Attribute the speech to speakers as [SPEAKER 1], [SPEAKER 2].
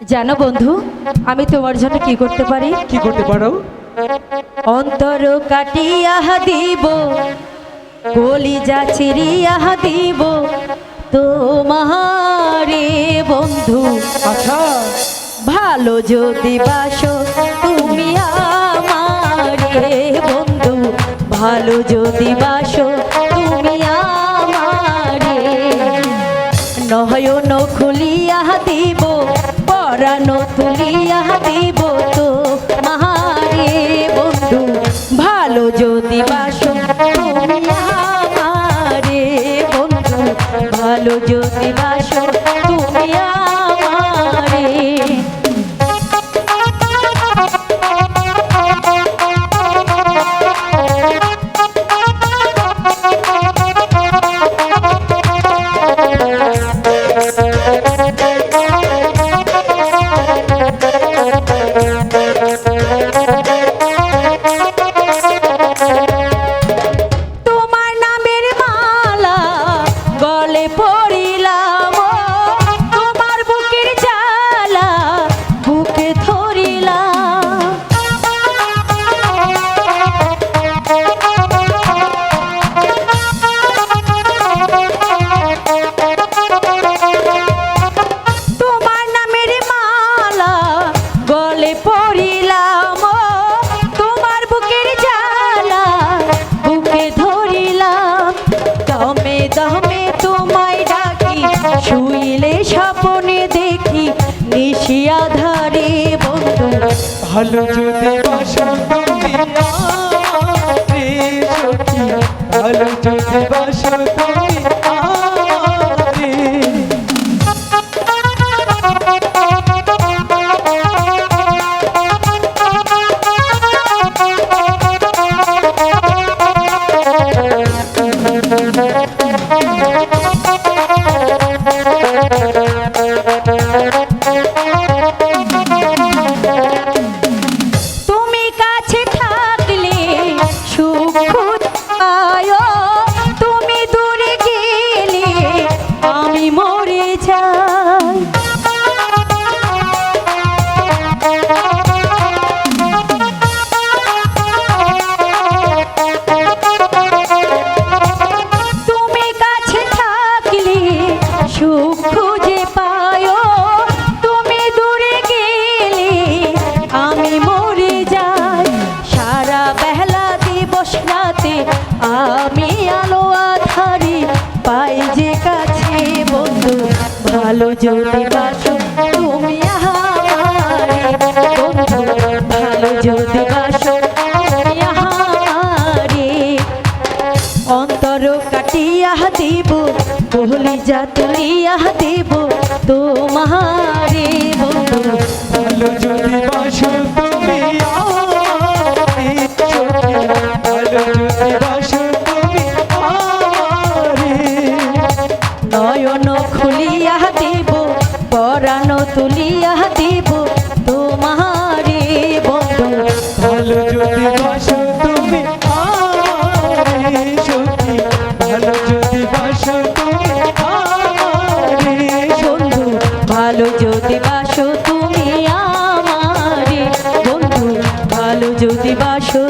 [SPEAKER 1] জানো বন্ধু আমি তোমার জন্য কি করতে পারি?
[SPEAKER 2] কি করতে পারো?
[SPEAKER 1] অন্তর কাটিয়া দিব কলিজা চিরিয়া দিব তোমারে বন্ধু।
[SPEAKER 2] আচ্ছা।
[SPEAKER 1] ভালো যদি বাসো তুমি আমারে বন্ধু। ভালো যদি বাসো তুমি আমারে। নয়ন খুলিয়া দিব তুলিয়া দিব তো মহারে বন্ধু ভালো যদি স্বপনে দেখি নিশি আধারে বন্ধু।
[SPEAKER 2] ভালো যদি বাসো
[SPEAKER 1] যাই তুমি কাছে থাকলে সুখ ভালো যদি বাসো, তুমি ভালো যদি বাসো অন্তর কাটিয়া দিব বহলি যা তুলিয়া দিব তোমারে। বন্ধু,
[SPEAKER 2] ভালো যদি বাসো
[SPEAKER 1] নয়ন খুলিয়া দিব পরাণ তুলিয়া দিব তোমারে বন্ধু।
[SPEAKER 2] ভালো যদি বাসো তুমি আমারে সখী। ভালো যদি বাসো তুমি
[SPEAKER 1] বন্ধু। ভালো যদি বাসো তুমি আমারে বন্ধু। ভালো যদি বাসো